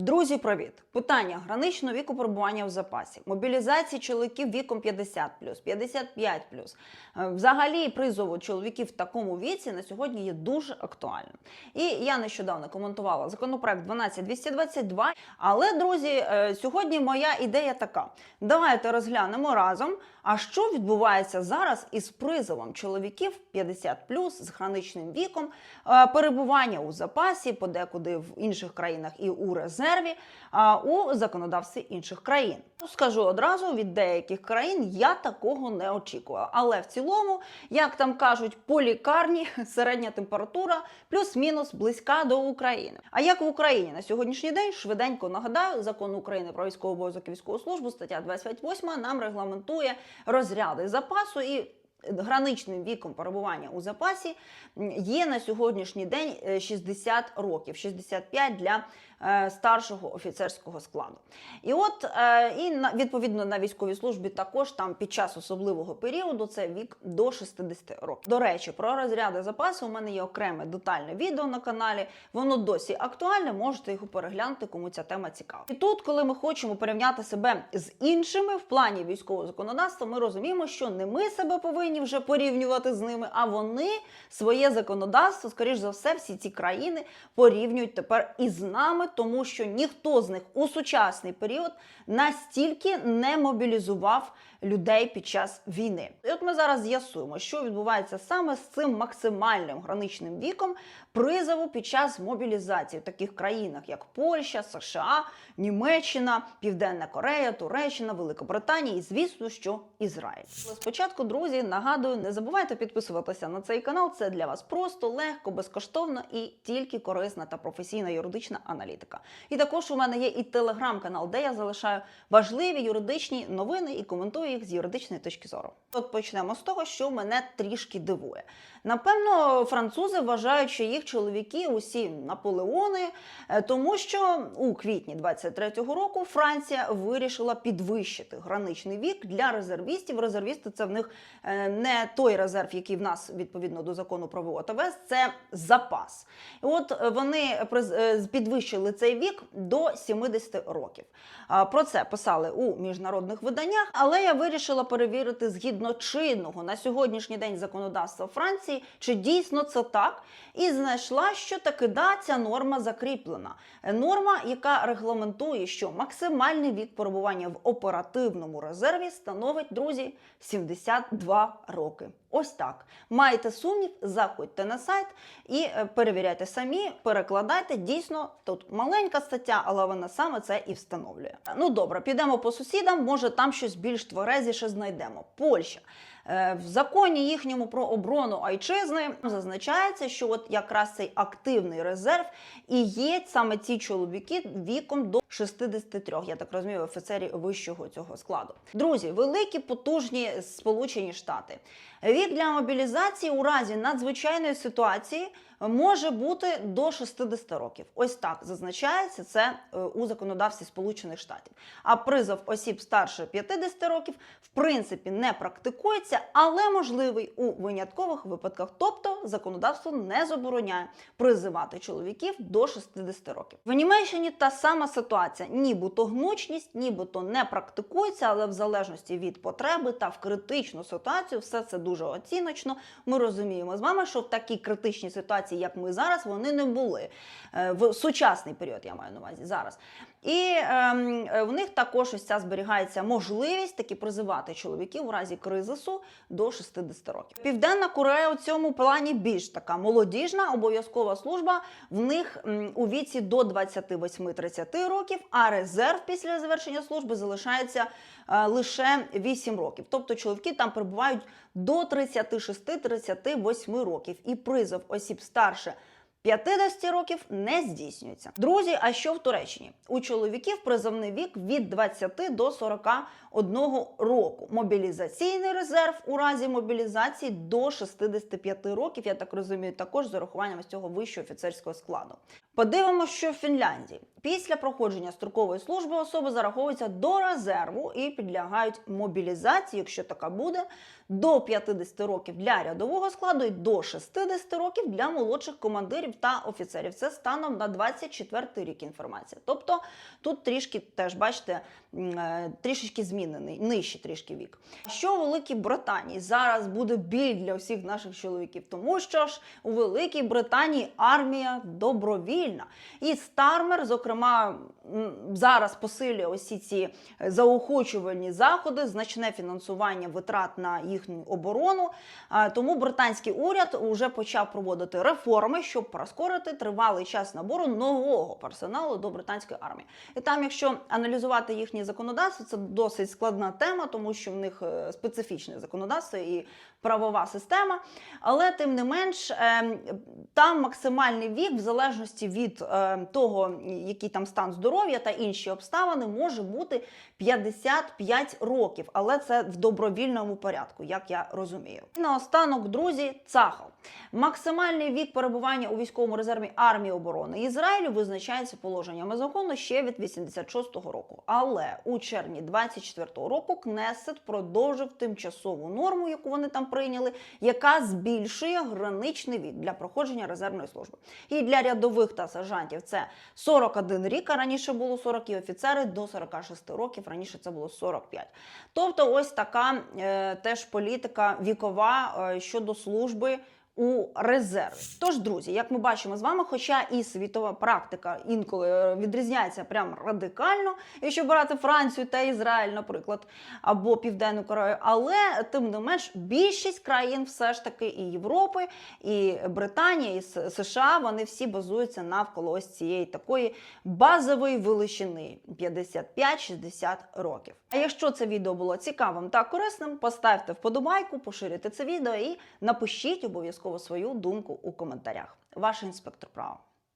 Друзі, привіт! Питання граничного віку перебування в запасі, мобілізації чоловіків віком 50 55 Е, Взагалі, призову чоловіків в такому віці на сьогодні є дуже актуальним. І я нещодавно коментувала законопроект 12222. Але, друзі, е, сьогодні моя ідея така: давайте розглянемо разом, а що відбувається зараз із призовом чоловіків 50 з граничним віком, е, перебування у запасі, подекуди в інших країнах і у резерві, а у законодавстві інших країн. Ну, Скажу одразу від деяких країн я такого не очікувала. Але в цілому, як там кажуть, по лікарні середня температура плюс-мінус близька до України. А як в Україні на сьогоднішній день швиденько нагадаю, закон України про військовий обов'язок і військову службу, стаття 28 нам регламентує розряди запасу і. Граничним віком перебування у запасі є на сьогоднішній день е, 60 років, 65 для е, старшого офіцерського складу. І от е, і на, відповідно на військовій службі також там під час особливого періоду це вік до 60 років. До речі, про розряди запасу у мене є окреме детальне відео на каналі. Воно досі актуальне, можете його переглянути, кому ця тема цікава. І тут, коли ми хочемо порівняти себе з іншими в плані військового законодавства, ми розуміємо, що не ми себе повинні вже порівнювати з ними, а вони своє законодавство, скоріш за все, всі ці країни порівнюють тепер із нами, тому що ніхто з них у сучасний період настільки не мобілізував людей під час війни. І от ми зараз з'ясуємо, що відбувається саме з цим максимальним граничним віком призову під час мобілізації в таких країнах, як Польща, США, Німеччина, Південна Корея, Туреччина, Великобританія і, звісно, що Ізраїль. Спочатку, друзі, нагадую, не забувайте підписуватися на цей канал. Це для вас просто легко, безкоштовно і тільки корисна та професійна юридична аналітика. І також у мене є і телеграм-канал, де я залишаю важливі юридичні новини і коментую їх з юридичної точки зору. От почнемо з того, що мене трішки дивує. Напевно, французи вважають, що їх чоловіки усі наполеони, е, тому що у квітні 23-го року Франція вирішила підвищити граничний вік для резервістів. Резервісти це в них е, не той резерв, який в нас відповідно до закону про ВО це запас. І от е, вони е, підвищили цей вік до 70 років. Про це писали у міжнародних виданнях, але я вирішила перевірити згідно чинного на сьогоднішній день законодавства Франції, чи дійсно це так, і знайшла, що таки да, ця норма закріплена. Норма, яка регламентує, що максимальний вік перебування в оперативному резерві становить, друзі, 72 роки. Ось так. Маєте сумнів, заходьте на сайт і е, перевіряйте самі, перекладайте. Дійсно, тут маленька стаття, але вона саме це і встановлює. Ну добре, підемо по сусідам. Може, там щось більш тверезіше знайдемо. Польща. Е, В законі їхньому про оборону Айчизни зазначається, що от якраз цей активний резерв і є саме ці чоловіки віком до 63, я так розумію, офіцерів вищого цього складу. Друзі, великі потужні Сполучені Штати. Вік для мобілізації у разі надзвичайної ситуації може бути до 60 років. Ось так зазначається це е, у законодавстві Сполучених Штатів. А призов осіб старше 50 років в принципі не практикується, але можливий у виняткових випадках. Тобто законодавство не забороняє призивати чоловіків до 60 років. В Німеччині та сама ситуація, нібито гнучність, нібито не практикується, але в залежності від потреби та в критичну ситуацію, все це дуже оціночно. Ми розуміємо з вами, що в такій критичній ситуації, як ми зараз, вони не були Е, в сучасний період. Я маю на увазі зараз. І ем, е, в них також ось ця зберігається можливість таки призивати чоловіків у разі кризису до 60 років. Південна Корея у цьому плані більш така молодіжна обов'язкова служба. В них у віці до 28-30 років, а резерв після завершення служби залишається е, лише 8 років. Тобто чоловіки там перебувають до 36-38 років. І призов осіб старше 50 років не здійснюється. Друзі, а що в Туреччині? У чоловіків призовний вік від 20 до 41 року. Мобілізаційний резерв у разі мобілізації до 65 років. Я так розумію, також з урахуванням з цього вищого офіцерського складу. Подивимося, що в Фінляндії. Після проходження строкової служби особи зараховуються до резерву і підлягають мобілізації, якщо така буде, до 50 років для рядового складу і до 60 років для молодших командирів та офіцерів. Це станом на 24 рік інформація. Тобто тут трішки теж бачите, е, трішечки змінений, нижчий трішки вік. Що у Великій Британії зараз буде біль для всіх наших чоловіків, тому що ж у Великій Британії армія добровільна. І Стармер, зокрема, зараз посилює усі ці е, заохочувальні заходи, значне фінансування витрат на їхню оборону. Тому британський уряд вже почав проводити реформи, щоб прискорити тривалий час набору нового персоналу до британської армії. І там, якщо аналізувати їхнє законодавство, це досить складна тема, тому що в них е, специфічне законодавство і правова система. Але тим не менш, е, там максимальний вік, в залежності від е, того, який там стан здоров'я та інші обставини, може бути 55 років, але це в добровільному порядку, як я розумію. Наостанок, друзі, Цахал. Максимальний вік перебування у військовому резерві армії оборони Ізраїлю визначається положеннями закону ще від 86-го року. Але у червні 24-го року Кнесет продовжив тимчасову норму, яку вони там прийняли, яка збільшує граничний вік для проходження резервної служби. І для рядових та сержантів це 41 рік, а раніше було 40, і офіцери до 46 років, раніше це було 45. Тобто, ось така е, теж політика вікова е, щодо служби. У резерві. Тож, друзі, як ми бачимо з вами, хоча і світова практика інколи е, відрізняється прям радикально, якщо брати Францію та Ізраїль, наприклад, або Південну Корею, але тим не менш більшість країн, все ж таки, і Європи, і Британія, і США, вони всі базуються навколо ось цієї такої базової величини 55-60 років. А якщо це відео було цікавим та корисним, поставте вподобайку, поширюйте це відео і напишіть обов'язково свою думку у коментарях. Ваш інспектор права.